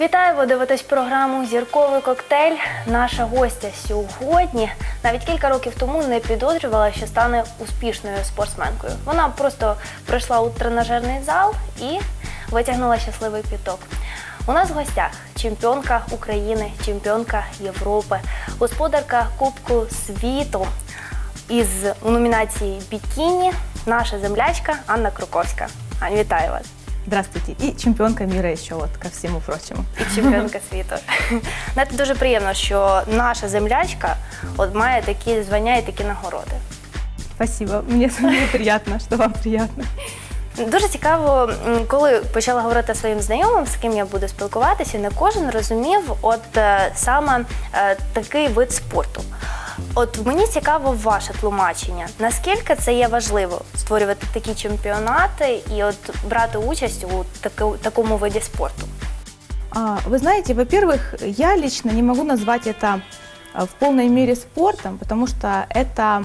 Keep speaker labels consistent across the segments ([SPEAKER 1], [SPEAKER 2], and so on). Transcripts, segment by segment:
[SPEAKER 1] Вітаю, ви дивитесь програму Зірковий коктейль. Наша гостя сьогодні навіть кілька років тому не підозрювала, що стане успішною спортсменкою. Вона просто прийшла у тренажерний зал і витягнула щасливий піток. У нас в гостях чемпіонка України, чемпіонка Європи, господарка Кубку світу із у номінації Бікіні, наша землячка Анна Круковська. Ань, вітаю вас!
[SPEAKER 2] Здравствуйте. И чемпионка мира еще вот ко всему прочему.
[SPEAKER 1] і чемпіонка світу. Знаєте, дуже приємно, що наша землячка от має такі звання і такі нагороди.
[SPEAKER 2] Спасибо. Мне, мне приятно, что вам приятно.
[SPEAKER 1] Дуже цікаво, м, коли почала говорити своїм знайомим, з ким я буду спілкуватися, не кожен розумів от е, саме е, такий вид спорту. От мені цікаво ваше тлумачення. Наскільки це є важливо створювати такі чемпіонати і от брати участь у таку- такому виді спорту?
[SPEAKER 2] А, Вы знаете, во-первых, я лично не могу назвать это а, в полной мере спортом, потому что это,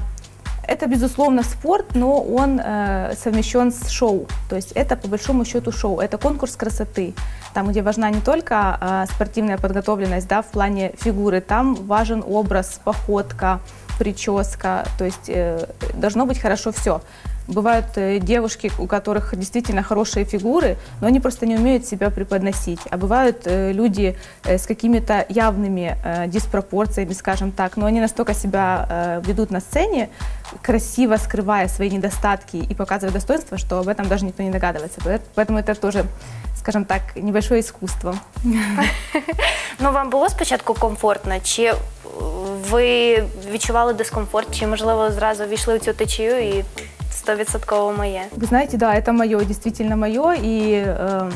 [SPEAKER 2] это безусловно, спорт, но он э, совмещен с шоу. То есть это по большому счету шоу, это конкурс красоты, там, где важна не только а, спортивная подготовленность да, в плане фигуры, там важен образ, походка, прическа, то есть э, должно быть хорошо все Бывают э, девушки, у которых действительно хорошие фигуры, но они просто не умеют себя преподносить. А бывают э, люди э, с какими-то явными э, диспропорциями, скажем так, но они настолько себя э, ведут на сцене, красиво скрывая свои недостатки и показывая достоинства, что об этом даже никто не догадывается. Поэт- Поэтому это тоже, скажем так, небольшое искусство.
[SPEAKER 1] Ну, вам було спочатку комфортно, чи е, ви відчували дискомфорт, чи можливо зразу війшли в цю течію і стовідсотково моє?
[SPEAKER 2] Вы знаете, да, это мое, действительно мое. И э,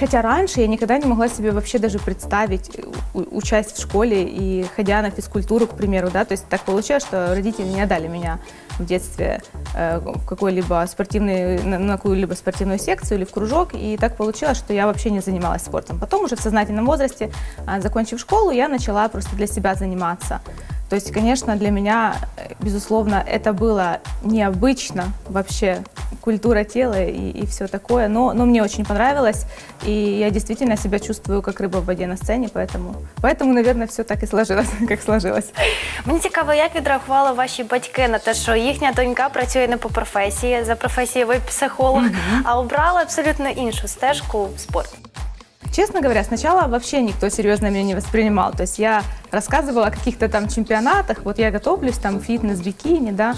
[SPEAKER 2] хотя раньше я никогда не могла себе вообще даже представить у- участь в школе и ходя на физкультуру, к примеру, да, то есть так получилось, что родители не отдали меня в детстве э, в какой-либо спортивный, на какую-либо спортивную секцию или в кружок, и так получилось, что я вообще не занималась спортом. Потом уже в сознательном возрасте, а, закончив школу, я начала просто для себя заниматься. То есть, конечно, для меня, э, безусловно, это было необычно вообще, культура тела и, и все такое, но, но мне очень понравилось, и я действительно себя чувствую как рыба в воде на сцене, поэтому, поэтому наверное, все так и сложилось, как сложилось.
[SPEAKER 1] Мені цікаво, як відреагували ваші батьки на те, що їхня донька працює не по професії, за професією ви психолог, а обрала абсолютно іншу стежку в спорт.
[SPEAKER 2] Честно говоря, сначала вообще никто серьезно меня не воспринимал. То есть я рассказывала о каких-то там чемпионатах, вот я готовлюсь, там фитнес, бикини, да.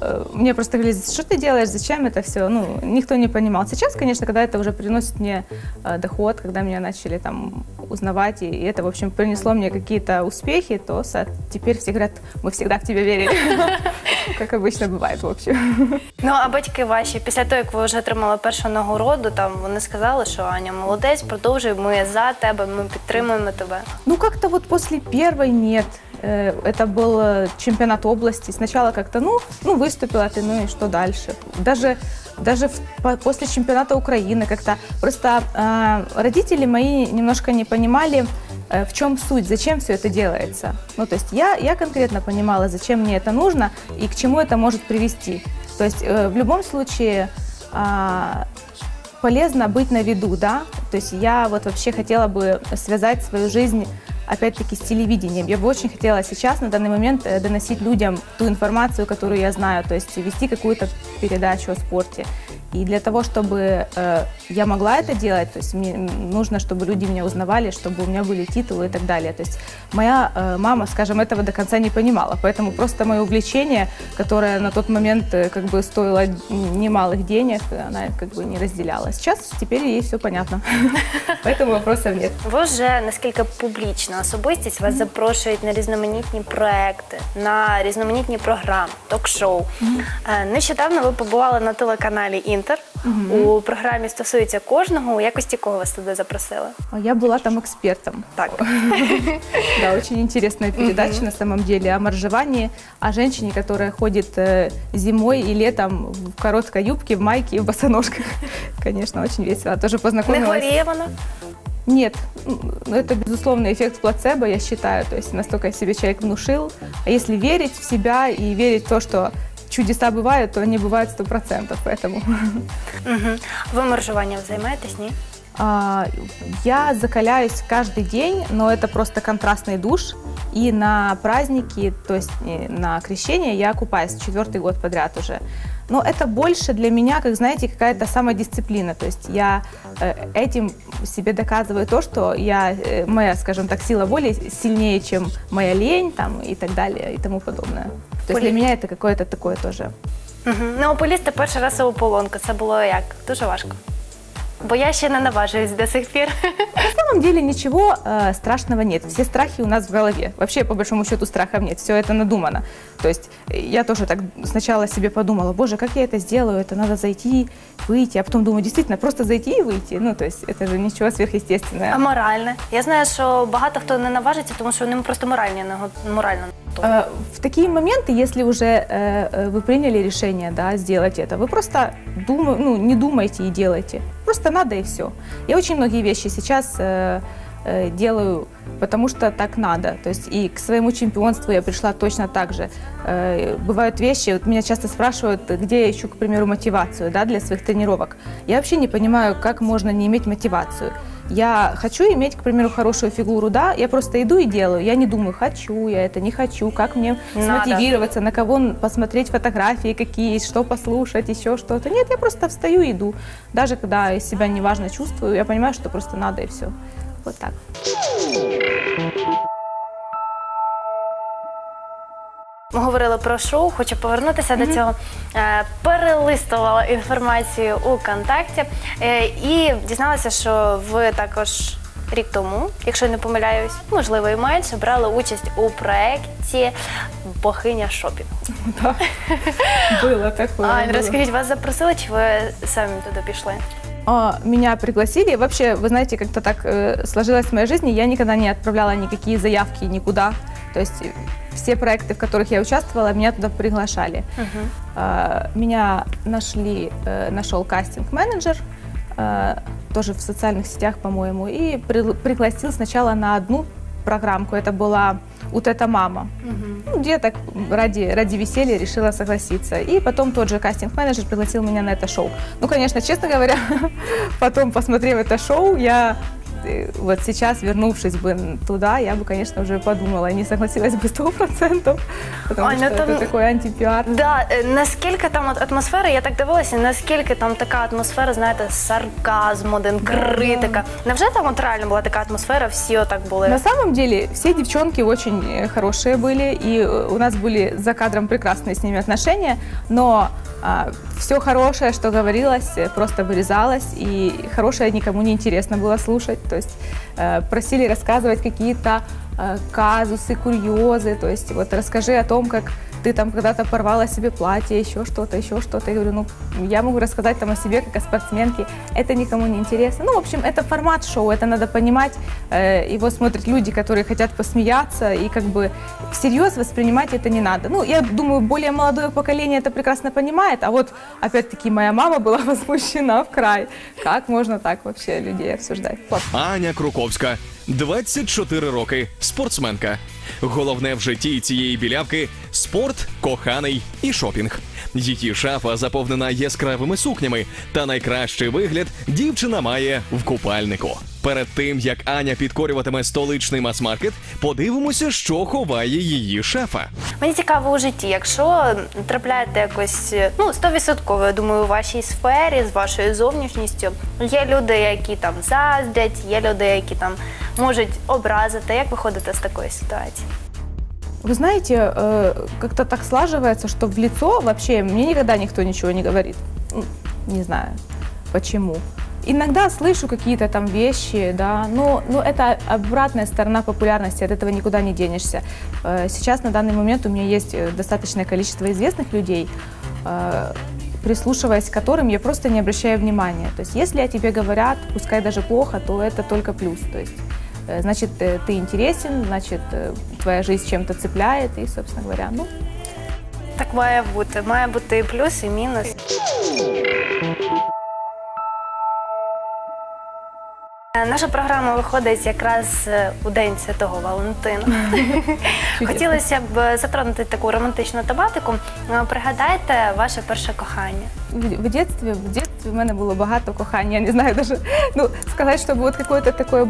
[SPEAKER 2] Э, Мне просто говорили, что ты делаешь, зачем это все? Ну, никто не понимал. Сейчас, конечно, когда это уже приносит мне э, доход, когда меня начали там узнавать, и, и это, в общем, принесло мне какие-то успехи, то со- теперь все говорят, мы всегда в тебя верили. Ну, Как обычно бывает, в общем.
[SPEAKER 1] Ну а батьки ваші, після того, як ви вже отримали першу нагороду, там вони сказали, що Аня молодець, продовжуй, ми за тебе, ми підтримуємо тебе.
[SPEAKER 2] Ну, как-то вот после первой нет. Э, Это был э, чемпионат области. Сначала как-то, ну, ну выступила ты, ну и что дальше? Даже, даже в- по- после чемпионата Украины как-то просто э, родители мои немножко не понимали, э, в чем суть, зачем все это делается. Ну, то есть я, я конкретно понимала, зачем мне это нужно и к чему это может привести. То есть э, в любом случае а, полезно быть на виду, да. То есть я вот вообще хотела бы связать свою жизнь опять-таки с телевидением. Я бы очень хотела сейчас на данный момент э, доносить людям ту информацию, которую я знаю, то есть вести какую-то передачу о спорте. И для того, чтобы э, я могла это делать, то есть мне нужно, чтобы люди меня узнавали, чтобы у меня были титулы и так далее. То есть моя э, мама, скажем, этого до конца не понимала, поэтому просто мое увлечение, которое на тот момент э, как бы стоило немалых денег, она как бы не разделяла. Сейчас теперь ей все понятно, поэтому вопросов нет.
[SPEAKER 1] Ви вже наскільки публічна особистість, вас запрошують на різноманітні проекти, на різноманітні програми, ток-шоу. Е, Нещодавно ви побували на телеканалі Інтер у програмі стосується кожного. У якості кого вас туди запросили?
[SPEAKER 2] А Я была там экспертом.
[SPEAKER 1] Так.
[SPEAKER 2] Да, очень интересная передача на самом деле о моржевании, о женщине, которая ходит э, зимой и летом в короткой юбке, в майке и в босоножках. Конечно, очень весело. Тоже
[SPEAKER 1] Не
[SPEAKER 2] познакомилась.
[SPEAKER 1] хворіє вона?
[SPEAKER 2] Нет, м, ну, это безусловно эффект плацебо, я считаю. То есть настолько себе человек внушил. А если верить в себя и верить в то, что чудеса бывают, то они бывают сто процентов. Поэтому
[SPEAKER 1] Угу. Ви моржуванням займаєтесь, ні?
[SPEAKER 2] а, я закаляюсь каждый день, но это просто контрастный душ. И на праздники, то есть э, на крещение я купаюсь четвертый год подряд уже. Но это больше для меня, как знаете, какая-то самодисциплина. То есть я э, этим себе доказываю то, что я, э, моя, скажем так, сила воли сильнее, чем моя лень там, и так далее и тому подобное. То есть для
[SPEAKER 1] Полин-
[SPEAKER 2] меня это какое-то такое тоже.
[SPEAKER 1] Угу. Ну, полізти перший раз у ополонку. Це було як? Дуже важко. Бо я ще не наважуюсь до сих пір.
[SPEAKER 2] На самом деле ничего э, страшного нет. Все страхи у нас в голове. Вообще, по большому счету, страхов нет. Все это надумано. То есть э, я тоже так сначала себе подумала, боже, как я это сделаю? Это надо зайти, выйти. А потом думаю, действительно, просто зайти и выйти. Ну, то есть это же ничего сверхъестественного.
[SPEAKER 1] А моральне? Я знаю, що багато хто не наважиться, тому що вони просто моральні не го- морально готові.
[SPEAKER 2] Э, В такие моменты, если уже э, э, вы приняли решение да, сделать это, вы просто думай- ну, не думайте и делайте. Просто надо и все. Я очень многие вещи сейчас э, делаю, потому что так надо. То есть и к своему чемпионству я пришла точно так же. Э, Бывают вещи, вот меня часто спрашивают, где я ищу, к примеру, мотивацию да, для своих тренировок. Я вообще не понимаю, как можно не иметь мотивацию. Я хочу иметь, к примеру, хорошую фигуру, да, я просто иду и делаю. Я не думаю, хочу я это, не хочу, как мне
[SPEAKER 1] Надо.
[SPEAKER 2] смотивироваться, на кого посмотреть фотографии какие что послушать, еще что-то. Нет, я просто встаю и иду. Даже когда я себя неважно чувствую, я понимаю, что просто надо и все. Вот так.
[SPEAKER 1] Ми говорили про шоу, хочу повернутися до цього. Е, Перелистувала інформацію у контакті е, і дізналася, що ви також рік тому, якщо не помиляюсь, можливо і менше, брали участь у проєкті Богиня шопінгу.
[SPEAKER 2] Да. Было такое.
[SPEAKER 1] А,
[SPEAKER 2] было.
[SPEAKER 1] розкажіть, вас запросили, чи ви самі туди пішли?
[SPEAKER 2] А, Меня пригласили. Вообще, вы знаете, как-то так э, сложилось в моей жизни. Я никогда не отправляла никакие заявки никуда. То есть э, все проекты, в которых я участвовала, меня туда приглашали. А, Меня нашли, э, нашел кастинг-менеджер, э, тоже в социальных сетях, по-моему, и прил- пригласил сначала на одну программку. Это была «Вот это мама». Ну, где так ради, ради веселья решила согласиться. И потом тот же кастинг-менеджер пригласил меня на это шоу. Ну, конечно, честно говоря, потом, посмотрев это шоу, я вот сейчас, вернувшись бы туда, я бы, конечно, уже подумала, не согласилась бы сто процентов, потому
[SPEAKER 1] Ой,
[SPEAKER 2] что
[SPEAKER 1] ну
[SPEAKER 2] это
[SPEAKER 1] там-
[SPEAKER 2] такой антипиар.
[SPEAKER 1] Да, е, наскільки там от атмосфера, я так дивилася, наскільки там така атмосфера, знаєте, сарказм, один, критика. Невже там от реально була така атмосфера, всі отак були?
[SPEAKER 2] На самом деле, все девчонки очень э, хорошие были, и э, у нас были за кадром прекрасные с ними отношения, но все хорошее, что говорилось, э, просто вырезалось, и хорошее никому не интересно было слушать. То есть э, просили рассказывать какие-то э, казусы, курьезы, то есть вот расскажи о том, как ты там когда-то порвала себе платье, еще что-то, еще что-то. Я говорю, ну, я могу рассказать там о себе, как о спортсменке, это никому не интересно. Ну, в общем, это формат шоу, это надо понимать. Э, Его смотрят люди, которые хотят посмеяться, и как бы всерьез воспринимать это не надо. Ну, я думаю, более молодое поколение это прекрасно понимает, а вот, опять-таки, моя мама была возмущена в край. Как можно так вообще людей обсуждать? Вот.
[SPEAKER 3] Аня Круковська, 24 роки, спортсменка. Головне в житті цієї білявки спорт, коханий і шопінг. Її шафа заповнена яскравими сукнями, та найкращий вигляд дівчина має в купальнику. Перед тим як Аня підкорюватиме столичний мас-маркет, подивимося, що ховає її шафа.
[SPEAKER 1] Мені цікаво у житті, якщо трапляєте якось, ну, 100%, я думаю, у вашій сфері з вашою зовнішністю, є люди, які там заздрять, є люди, які там можуть образити. Як виходите з такої ситуації?
[SPEAKER 2] Вы знаете, э, как-то так слаживается, что в лицо вообще мне никогда никто ничего не говорит. Не знаю, почему. Иногда слышу какие-то там вещи, да, но, но это обратная сторона популярности, от этого никуда не денешься. Э, Сейчас на данный момент у меня есть э, достаточное количество известных людей, э, прислушиваясь к которым я просто не обращаю внимания. То есть если о тебе говорят, пускай даже плохо, то это только плюс. То есть значит, э, ты интересен, значит, э, твоя жизнь чем-то цепляет, и, собственно говоря, ну,
[SPEAKER 1] Так має бути. Має бути і плюс, і мінус. Наша програма виходить якраз е, у День Святого Валентина. Хотілося б е, затронути таку романтичну тематику. Е, Пригадайте ваше перше кохання.
[SPEAKER 2] В в детстве, в детстве у мене було багато кохання, я не знаю даже, ну, сказать, чтобы вот какое-то такое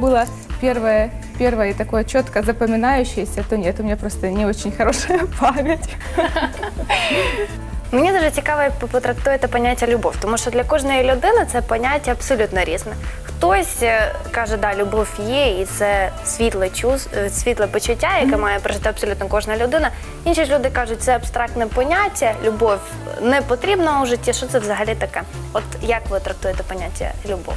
[SPEAKER 2] первое, первое и такое четко запоминающееся, то нет, у меня просто не очень хорошая память.
[SPEAKER 1] Мені дуже цікаво, як ви потрактуєте поняття любов, тому що для кожної людини це поняття абсолютно різне. Хтось е, каже, да, любов є, і це світле чувс, е, світле почуття, яке має прожити абсолютно кожна людина. Інші ж люди кажуть, це абстрактне поняття, любов не потрібна у житті. Що це взагалі таке? От як ви трактуєте поняття любов?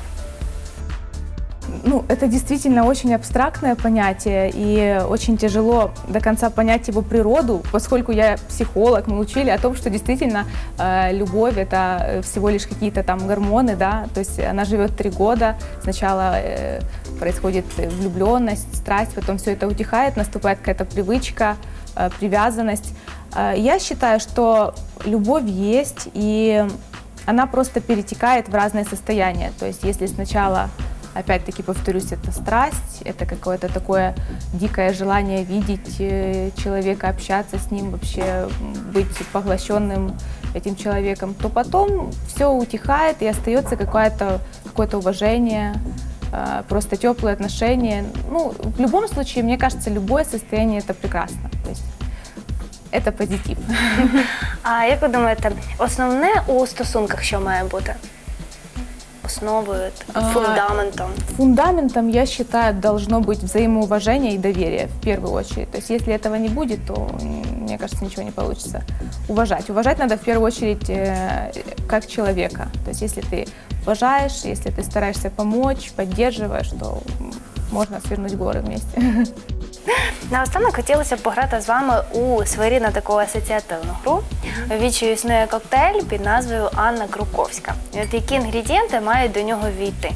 [SPEAKER 2] Ну, это действительно очень абстрактное понятие, и очень тяжело до конца понять его природу, поскольку я психолог, мы учили о том, что действительно э, любовь это э, всего лишь какие-то там гормоны, да, то есть она живет три года, сначала э, происходит влюбленность, страсть, потом все это утихает, наступает какая-то привычка, э, привязанность. Э, я считаю, что любовь есть, и она просто перетекает в разные состояния. То есть если сначала, опять-таки повторюсь, это страсть, это какое-то такое дикое желание видеть э, человека, общаться с ним, вообще быть поглощенным этим человеком, то потом все утихает и остается какое-то какое уважение, э, просто теплые отношения. Ну, в любом случае, мне кажется, любое состояние это прекрасно. То есть это позитив.
[SPEAKER 1] А як ви думаєте, основне у стосунках що має бути? Основою,
[SPEAKER 2] А,
[SPEAKER 1] фундаментом.
[SPEAKER 2] Фундаментом, я считаю, должно быть взаимоуважение и доверие в первую очередь. То есть если этого не будет, то, мне кажется, ничего не получится. Уважать. Уважать надо в первую очередь э, как человека. То есть если ты уважаешь, если ты стараешься помочь, поддерживаешь, то можно свернуть горы вместе.
[SPEAKER 1] Наостанок хотілося б пограти з вами у своєрідну таку асоціативну гру. В Вічі існує коктейль під назвою Анна Круковська. І От які інгредієнти мають до нього війти?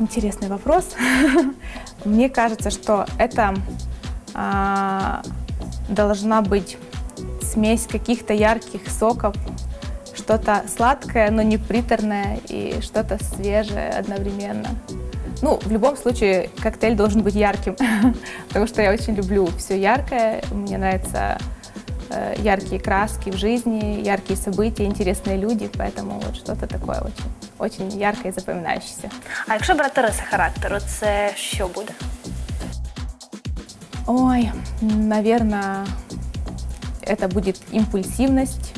[SPEAKER 2] Интересный вопрос. Мне кажется, что это а, должна быть смесь каких-то ярких соков, что-то сладкое, но не приторное, и что-то свежее одновременно. Ну, в любом случае, коктейль должен быть ярким, потому что я очень люблю все яркое. Мне нравятся э, яркие краски в жизни, яркие события, интересные люди, поэтому вот что-то такое очень, очень яркое и запоминающееся.
[SPEAKER 1] А якщо брати риси характеру, це що буде?
[SPEAKER 2] Ой, наверное, это будет импульсивность,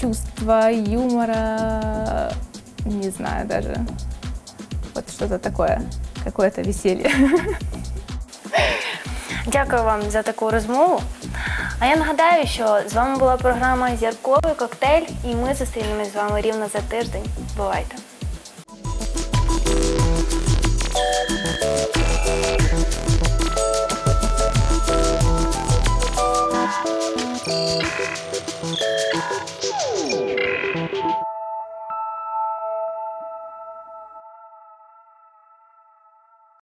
[SPEAKER 2] чувство юмора, не знаю даже, что-то такое, какое-то веселье.
[SPEAKER 1] Дякую вам за таку розмову. А я нагадаю, що з вами була програма Зірковий коктейль, і ми зустрінемось з вами рівно за тиждень. Бувайте!